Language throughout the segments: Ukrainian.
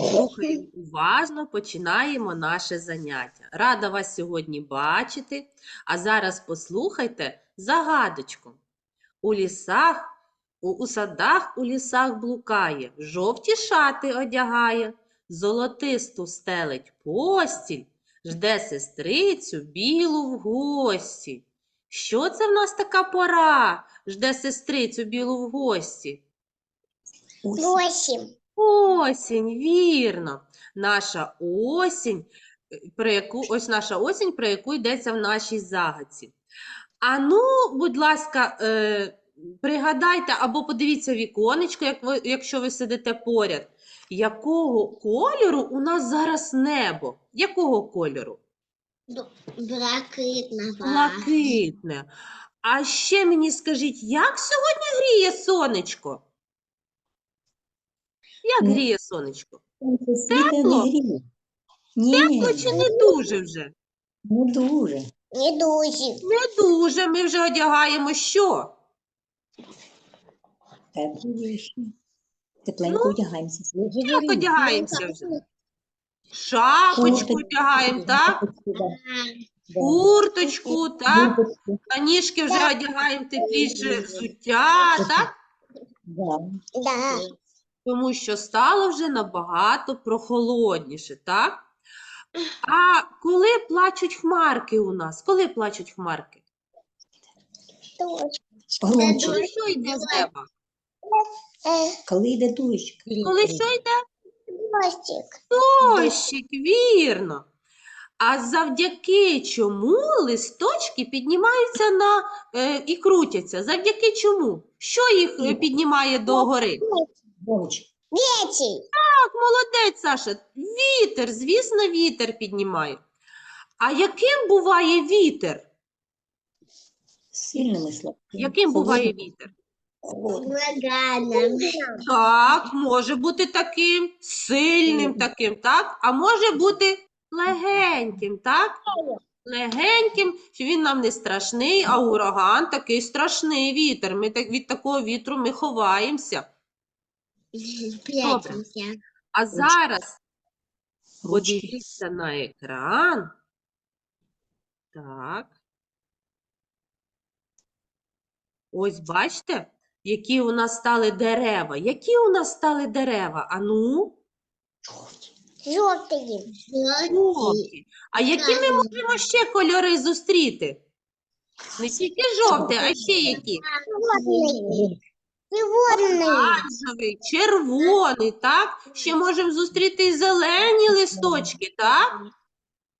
Слухаємо уважно, починаємо наше заняття. Рада вас сьогодні бачити. А зараз послухайте загадочку. У лісах, у, у садах, у лісах блукає, жовті шати одягає, золотисту стелить постіль, жде сестрицю білу в гості. Що це в нас така пора? Жде сестрицю білу в гості? Восемь. Осінь, вірно. Наша осінь, е, про яку, ось наша осінь, про яку йдеться в нашій загадці. А ну, будь ласка, е, пригадайте або подивіться віконечко, як ви, якщо ви сидите поряд. Якого кольору у нас зараз небо? Якого кольору? Блакитного. Блакитне. А ще мені скажіть, як сьогодні гріє сонечко? Як Ну, гріє сонечко? Тепло? не гріє. Ні, Тепло чи не дуже вже? не дуже. Не дуже. Не дуже. Ми вже одягаємо що? Вішні. Тепленько одягаємося. Як одягаємося вже? Шапочку одягаємо, так? Курточку, так? Ніжки вже одягаємо тепліше взуття, так? Да. Тому що стало вже набагато прохолодніше, так? А коли плачуть хмарки у нас? Коли плачуть хмарки? Коли що йде з неба? Коли йде дощ. Коли що йде? Хвостик. Дощик, вірно. А завдяки чому листочки піднімаються на е, і крутяться? Завдяки чому? Що їх е, піднімає догори? Громче. Ветер. Так, молодець, Саша. Вітер, звісно, вітер піднімає. А яким буває вітер? Сильними слабкими. Яким буває вітер? Ураганом. Так, може бути таким сильним таким, так? А може бути легеньким, так? Легеньким, що він нам не страшний, а ураган такий страшний вітер. Ми так, від такого вітру ми ховаємося. Прячемся. А зараз подивіться на екран. Так. Ось бачите, які у нас стали дерева. Які у нас стали дерева? Ану? Желтые. Жовті. А які ми можемо ще кольори зустріти? Не тільки жовтий, а ще які? Червоный. Червоный. Оранжевий, червоний, так? Ще можемо зустріти зелені листочки, так?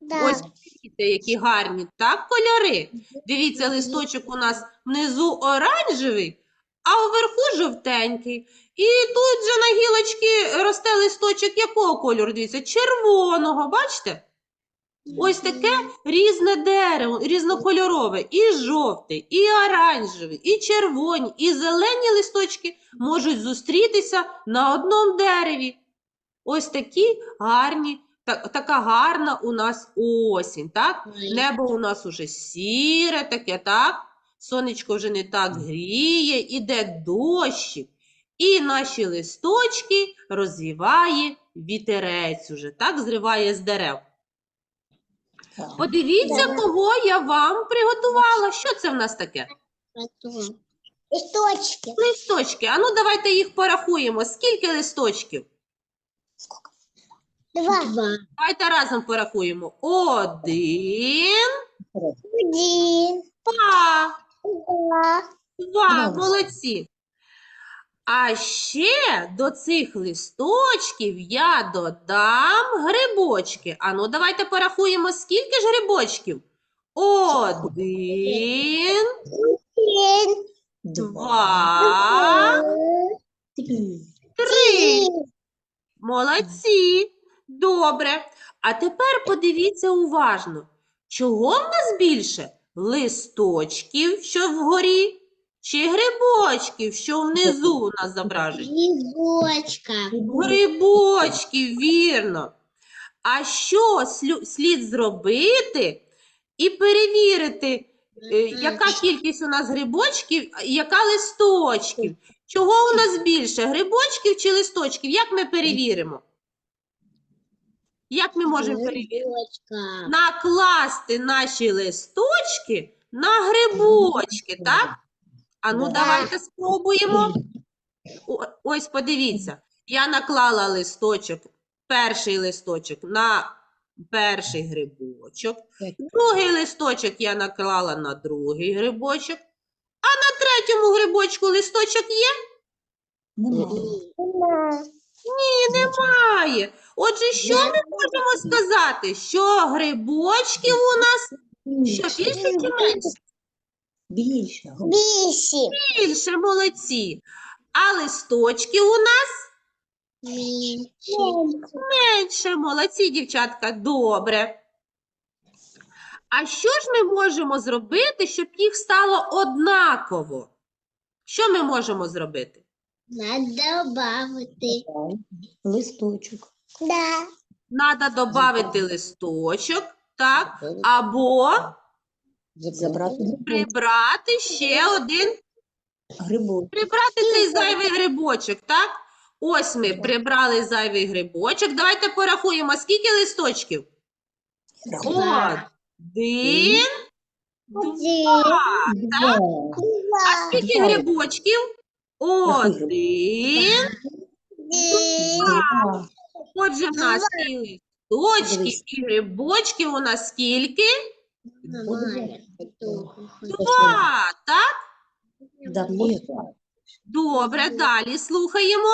Да. Ось бачите, які гарні, так, кольори. Дивіться, листочок у нас внизу оранжевий, а вверху жовтенький. І тут же на гілочці росте листочок якого кольору? Дивіться, червоного, бачите? Ось таке різне дерево, різнокольорове, і жовтий, і оранжевий, і червоні, і зелені листочки можуть зустрітися на одному дереві. Ось такі гарні, та, така гарна у нас осінь, так? Небо у нас уже сіре таке, так? Сонечко вже не так гріє, іде дощик. І наші листочки розвіває вітерець уже, так? Зриває з дерев. Подивіться, кого я вам приготувала. Що це в нас таке? Листочки. Листочки. А ну давайте їх порахуємо. Скільки листочків? Два. Давайте разом порахуємо. Один, Один. два. Два. Два, Молодці. А ще до цих листочків я додам грибочки. А ну давайте порахуємо, скільки ж грибочків? Один, два, три. Молодці. Добре. А тепер подивіться уважно. Чого в нас більше? Листочків, що вгорі, чи грибочків, що внизу у нас зображені? Листочка. Грибочків, вірно. А що слід зробити і перевірити, е, яка кількість у нас грибочків, і яка листочків? Чого у нас більше? Грибочків чи листочків? Як ми перевіримо? Як ми можемо перевірити? Накласти наші листочки на грибочки, так? А ну давайте спробуємо. Ось подивіться, я наклала листочок, перший листочок на перший грибочок, другий листочок я наклала на другий грибочок, а на третьому грибочку листочок є? Немає. Ні, немає. Отже, що ми можемо сказати? Що грибочків у нас що більше чи менше? Більше. Бісі. Більше молодці. А листочків у нас менше. Молодці, дівчатка, добре. А що ж ми можемо зробити, щоб їх стало однаково? Що ми можемо зробити? Надо добавити. Листочок. Да. Надо додати листочок, так? Або Забрати прибрати ще один грибок. Прибрати цей зайвий грибочок, так? Ось ми прибрали зайвий грибочок. Давайте порахуємо, скільки листочків? Один, Один. два. Два. А скільки грибочків? Один. Один. Два. Отже, в нас і листочків, і грибочків у нас скільки? Два, так? Добре, далі слухаємо.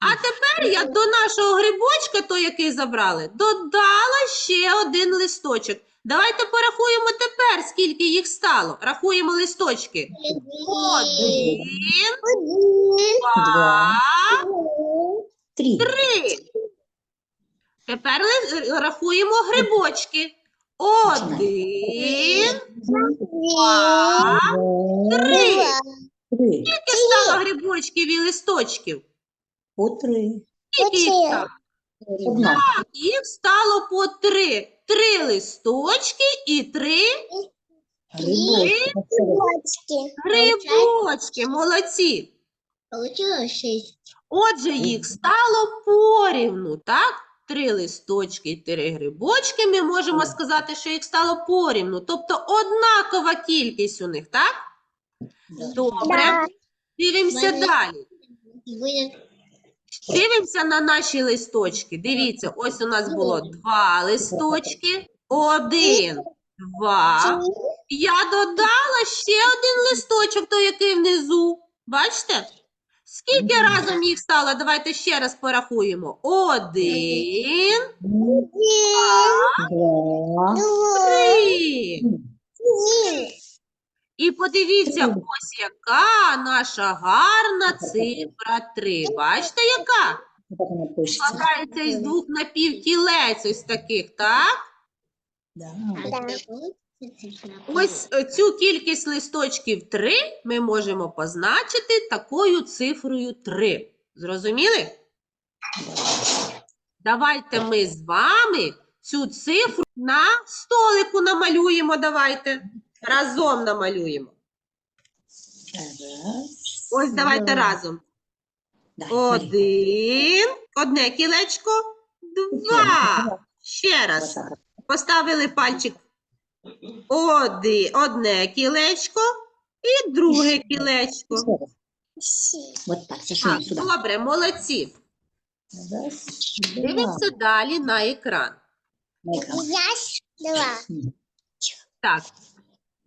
А тепер я до нашого грибочка, той, який забрали, додала ще один листочок. Давайте порахуємо тепер, скільки їх стало. Рахуємо листочки. Один, два, Три. три. Тепер рахуємо грибочки. Один, два, три. Три. Скільки стало грибочків і листочків? По три. Скільки їх стало? Одна. Їх стало по три. Три листочки і три Грибочок. Грибочки. грибочки. Молодці. Получилось. Отже, їх стало порівну, так? Три листочки і три грибочки. Ми можемо сказати, що їх стало порівну. Тобто однакова кількість у них, так? Добре. Дивимося далі. Дивимося на наші листочки. Дивіться, ось у нас було два листочки. Один, два. Я додала ще один листочок, той, який внизу. Бачите? Скільки разом їх стало? Давайте ще раз порахуємо. Один, Два. три. І подивіться, ось яка наша гарна цифра 3. Бачите, яка? Так. Складається із двох напівкілець ось таких, так? Да. Ось цю кількість листочків 3 ми можемо позначити такою цифрою 3. Зрозуміли? Давайте ми з вами цю цифру на столику намалюємо. Давайте. Разом намалюємо. Ось давайте разом. Один. Одне кілечко. Два. Ще раз. Поставили пальчик. Оди, одне кілечко і друге кілечко. Вот так, Так, сюди. добре, молодці. Раз, два. Дивимося далі на екран. Екран. Раз, два. Так,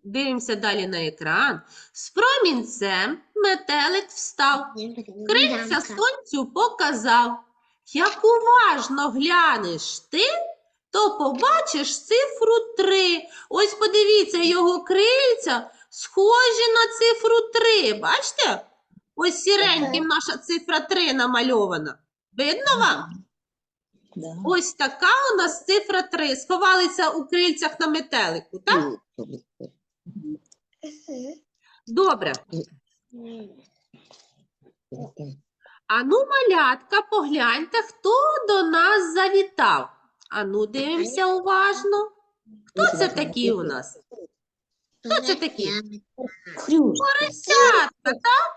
дивимося далі на екран. З промінцем метелик встав. Крильця сонцю показав. Як уважно глянеш ти, то побачиш цифру 3. Ось подивіться, його крильця схожі на цифру 3. Бачите? Ось сіреньким наша цифра 3 намальована. Видно вам? Да. Ось така у нас цифра 3. Сховалися у крильцях на метелику, так? Добре. Ану, малятка, погляньте, хто до нас завітав. Ану, дивимося уважно. Хто це такі у нас? Хто це такі? Поросятка, так?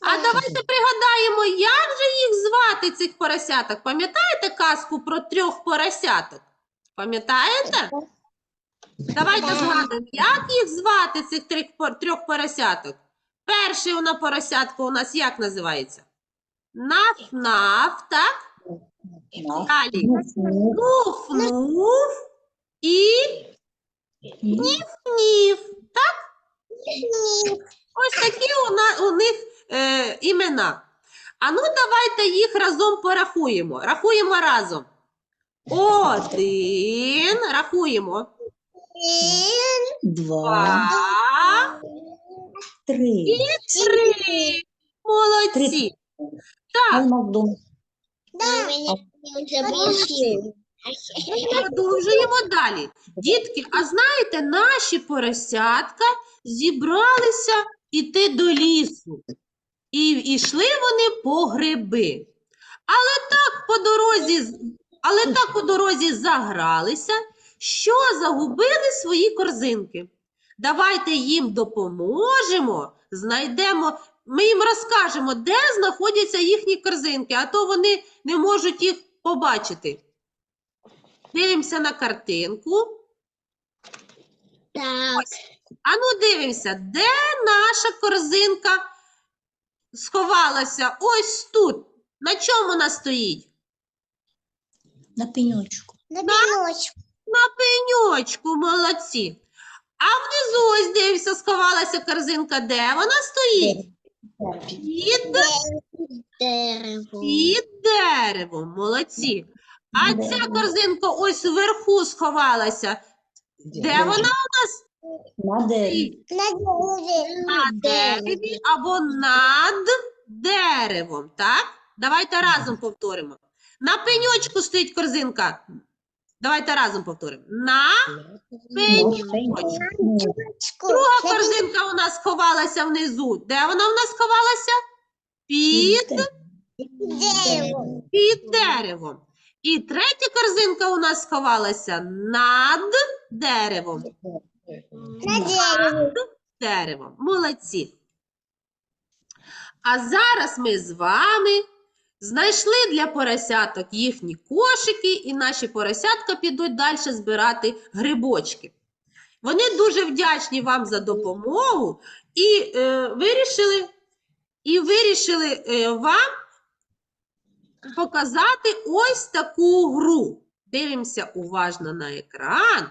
А давайте пригадаємо, як же їх звати цих поросяток. Пам'ятаєте казку про трьох поросяток? Пам'ятаєте? Давайте Так. згадуємо, як їх звати цих трьох, поросяток. Перше на поросятко у нас як називається? Наф-наф, так? Далі. Ну, Нуф-нуф і ніф-ніф. Так. Ось такі у, на, у них е, імена. А ну давайте їх разом порахуємо. Рахуємо разом. Один. Рахуємо. Два, Два. три. Три. Молодці. Так, вдома. Да. Продовжуємо далі. Дітки, а знаєте, наші поросятка зібралися іти до лісу. І йшли вони по гриби. Але так по дорозі, але так по дорозі загралися, що загубили свої корзинки. Давайте їм допоможемо, знайдемо, ми їм розкажемо, де знаходяться їхні корзинки, а то вони не можуть їх побачити. Дивимося на картинку. Так. Ану, дивимося, де наша корзинка сховалася? Ось тут. На чому вона стоїть? На пеньочку. На пенечку. На пеньочку, молодці. А внизу ось дивися, сховалася корзинка. Де вона стоїть? Під, Дерево. під деревом. Молодці. А ця корзинка ось вверху сховалася. Де вона? На дереві. На дереве. На дереві або над деревом, так? Давайте разом повторимо. На пеньочку стоїть корзинка. Давайте разом повторимо. На пеньочку. Друга корзинка у нас сховалася внизу. Де вона в нас сховалася? Під, Дерево. під деревом. І третя корзинка у нас сховалася над деревом. На дереве. деревом. Молодці. А зараз ми з вами знайшли для поросяток їхні кошики, і наші поросятка підуть далі збирати грибочки. Вони дуже вдячні вам за допомогу і е, вирішили, і вирішили е, вам показати ось таку гру. Дивимося уважно на екран.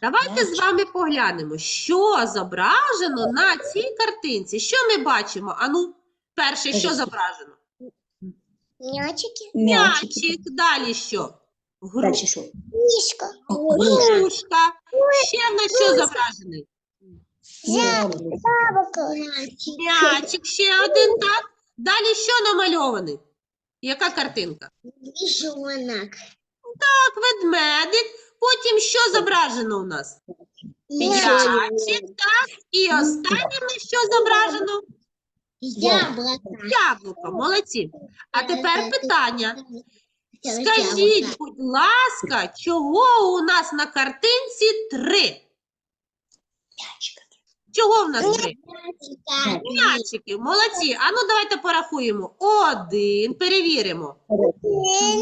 Давайте з вами поглянемо, що зображено на цій картинці. Що ми бачимо? Ану, перше, що зображено? Мячики. М'ячики. М'ячик, далі що? Гру... Мишка. Грушка. Ще в нас що зображений? Яблоко. М'ячик, ще один, так? Далі що намальований? Яка картинка? Вишонок. Так, ведмедик. Потім що зображено у нас? М'ячик, так. І останнє в що зображено? Яблоко. Яблуко, молодці. А тепер питання. Скажіть, будь ласка, чого у нас на картинці три? Чого в нас три? М'ячики, молодці. А ну давайте порахуємо. Один, перевіримо.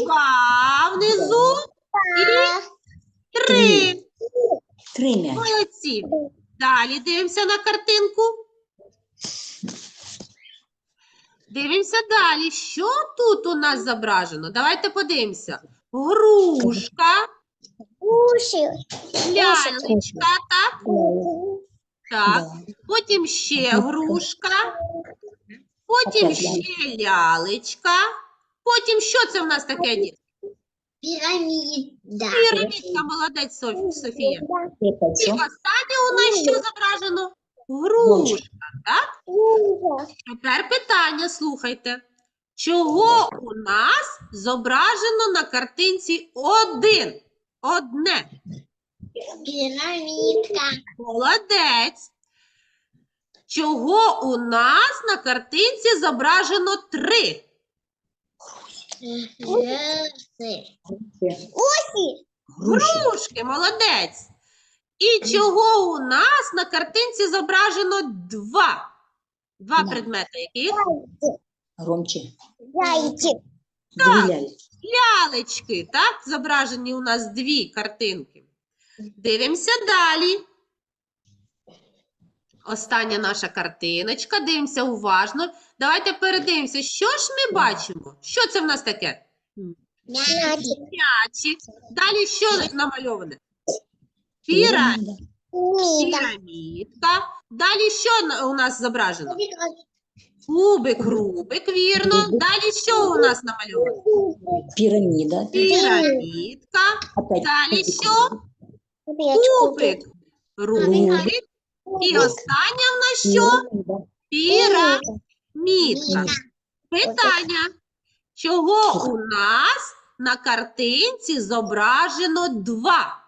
Два внизу і три. Три м'ячики. Молодці. Далі дивимося на картинку. Дивимося далі. Що тут у нас зображено? Давайте подивимося. Грушка, Уши. лялечка, так? Так. Потім ще грушка, потім ще лялечка. Потім що це в нас таке? дітки? Пирамида. Пірамідка, молодець Соф- Софія. І останнє у нас що зображено? Грушка, так? Тепер питання, слухайте. Чого у нас зображено на картинці один? Одне. Пирамидка. Молодець. Чого у нас на картинці зображено три? Груші. Грушки, молодець. І чого у нас на картинці зображено два? Два Да. предмети яких? Громче. Зайчик. Ляльки. Лялечки, так? Зображені у нас дві картинки. Дивимося далі. Остання наша картиночка. Дивимося уважно. Давайте передивимося, що ж ми бачимо? Що це в нас таке? Мячик. Далі що намальоване? Піра, пірамідка. Далі що у нас зображено? Кубик, рубик, вірно. Далі що у нас намальовано? Піраміда. Пірамідка. Далі що? Кубик, рубик. І остання в нас що? Пірамідка. Питання. Чого у нас на картинці зображено два?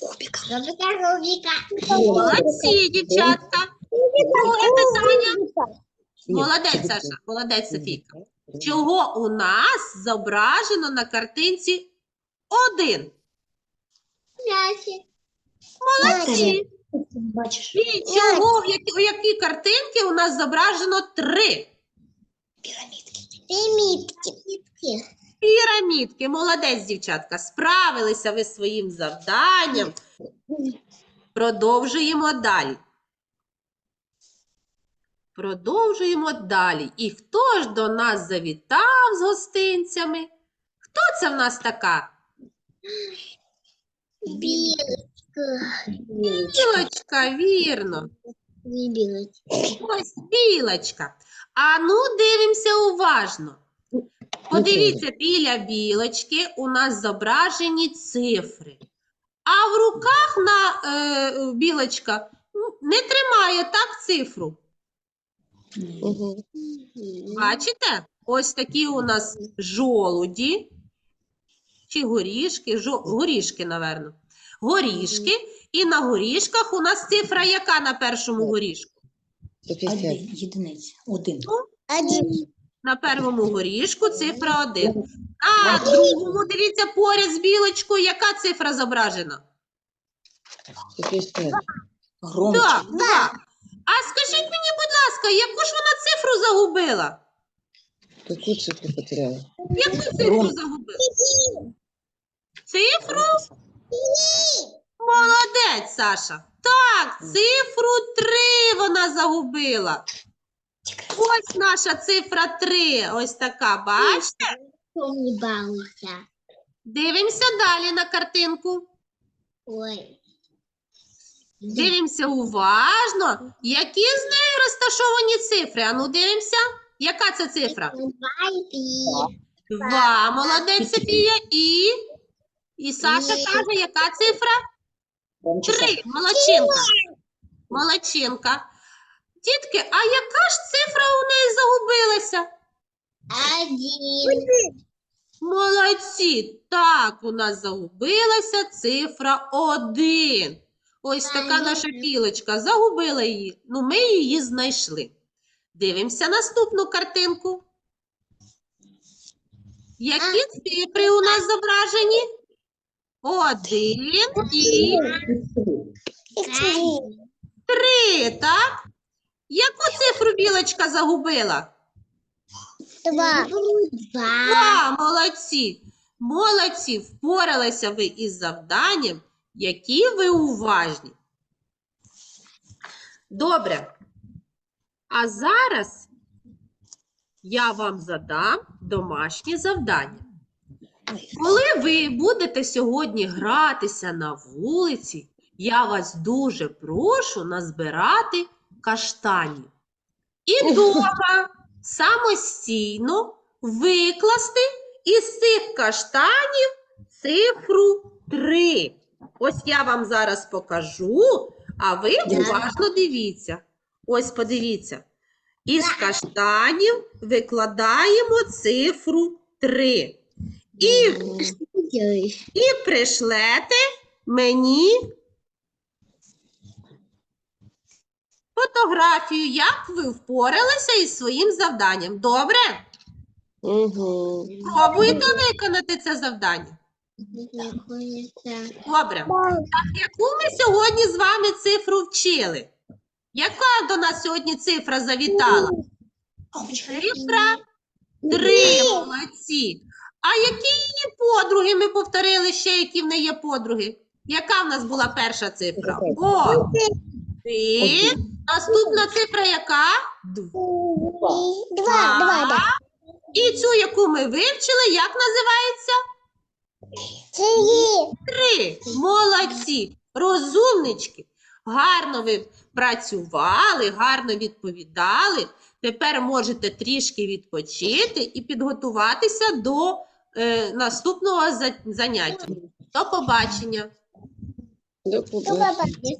Кубик. Рубика, Рубика. Молодці, дівчатка. Друге питання. Молодець, Саша. Молодець, Софійка. Чого у нас зображено на картинці один? Мячик. Молодці. Бачиш, І в які, у які картинки у нас зображено три? пірамідки. Пирамидки. Пірамідки. Молодець, дівчатка. Справилися ви своїм завданням. Продовжуємо далі. Продовжуємо далі. І хто ж до нас завітав з гостинцями? Хто це в нас така? Белочка. Білочка, вірно. Ось білочка. А ну, дивимося уважно. Подивіться, біля білочки у нас зображені цифри. А в руках на е, білочка не тримає так цифру. Бачите? Ось такі у нас жолуді. Чи горішки? Жо... Горішки, напевно. Горішки. І на горішках у нас цифра яка на першому горішку? Один, єдиниця. Один. Один. На першому горішку цифра 1. А другому, дивіться, поряд з білочкою, яка цифра зображена? Громче. Так, два. А скажіть мені, будь ласка, яку ж вона цифру загубила? Какую цифру потеряла? Яку цифру загубила? Цифру? Молодець, Саша. Так, цифру 3 вона загубила. Ось наша цифра 3. Ось така, бачите? Не. Дивимося далі на картинку. Ой. Дивимося уважно. Які з нею розташовані цифри? Ану, дивимося. Яка це цифра? Три. Два. Молодець Софія. І, і Саша Ні. каже, яка цифра? Три. Молодчинка. Молодчинка. Дітки, а яка ж цифра у неї загубилася? Один. Молодці. Так, у нас загубилася цифра один. Ось така наша білочка. Загубила її. Ну, ми її знайшли. Дивимося наступну картинку. Які цифри у нас зображені? Один і три, так? Яку цифру білочка загубила? Два. Два. Молодці. Молодці, впоралися ви із завданням, які ви уважні. Добре. А зараз я вам задам домашнє завдання. Коли ви будете сьогодні гратися на вулиці, я вас дуже прошу назбирати каштанів. І дома самостійно викласти із цих каштанів цифру 3. Ось я вам зараз покажу, а ви уважно дивіться. Ось подивіться. Із каштанів викладаємо цифру 3. І, Делаешь. і пришлете мені фотографію, як ви впоралися із своїм завданням. Добре? Угу. Пробуйте виконати це завдання. Находится. Добре. Так, яку ми сьогодні з вами цифру вчили? Яка до нас сьогодні цифра завітала? Цифра три. Молодці. А які її подруги ми повторили ще, які в неї є подруги? Яка в нас була перша цифра? О, ти. Наступна цифра яка? Два, два, да. І цю, яку ми вивчили, як називається? Три. Три. Молодці. Розумнички. Гарно ви працювали, гарно відповідали. Тепер можете трішки відпочити і підготуватися до е, наступного за- заняття. До побачення. До побачення.